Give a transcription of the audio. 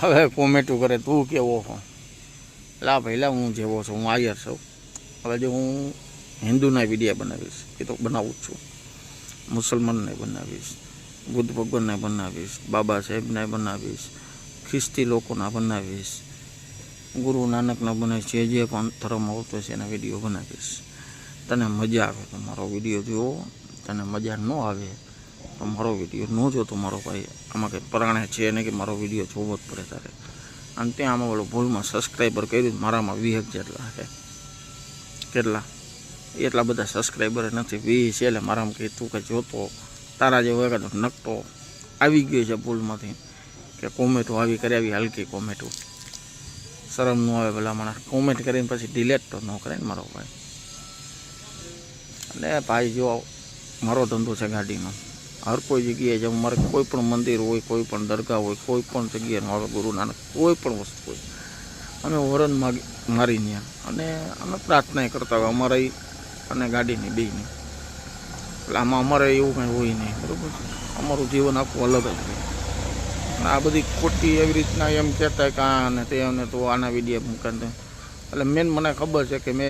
હવે કોમેન્ટો કરે, તું કેવો હો લા પહેલાં હું જેવો છું, હું આયર છું. હવે જો હું હિન્દુના વિડીયા બનાવીશ એ તો બનાવું જ છું. મુસલમાનને બનાવીશ, બુદ્ધ ભગવાનને બનાવીશ, બાબા સાહેબને બનાવીશ, ખ્રિસ્તી લોકોના બનાવીશ, ગુરુ નાનકના બનાવીશ, જે જે પણ ધર્મ આવતો છે એના વીડિયો બનાવીશ. તને મજા આવે તો મારો વીડિયો જુઓ, તને મજા ન આવે મારો વીડિયો ન જોતો મારો ભાઈ. આમાં કંઈ પરાણે છે ને કે મારો વીડિયો જોવો જ પડે તારે. અને ત્યાં આમાં ઓલો ભૂલમાં સબસ્ક્રાઈબર કર્યું મારામાં વીસ જેટલા છે કેટલા? એટલા બધા સબસ્ક્રાઈબર નથી, વીસ છે એટલે મારામાં કહે તું કંઈ જોતો, તારા જેવો એકાદો નકતો. આવી ગયો છે ભૂલમાંથી કે કોમેન્ટો આવી કરી આવી, હલકી કોમેન્ટો શરમ ન આવે પેલા માણસ. કોમેન્ટ કરીને પછી ડિલેટ તો ન કરે ને મારો ભાઈ. અને ભાઈ જો, મારો ધંધો છે ગાડીનો. હર કોઈ જગ્યાએ જેમ મારે કોઈ પણ મંદિર હોય, કોઈ પણ દરગાહ હોય, કોઈ પણ જગ્યાએ મારો ગુરુ નાનક, કોઈ પણ વસ્તુ હોય. અમે વરણ માગી, મારી ત્યાં અને અમે પ્રાર્થના કરતા હોય, અમારા અને ગાડીની બેની એટલે આમાં અમારે એવું કંઈ હોય નહીં, બરાબર છે? અમારું જીવન આખું અલગ જ અને આ બધી ખોટી એવી રીતના એમ કહેતા કે આ અને તે અને તો આના વીડિયો મૂકે એટલે મેન મને ખબર છે કે મેં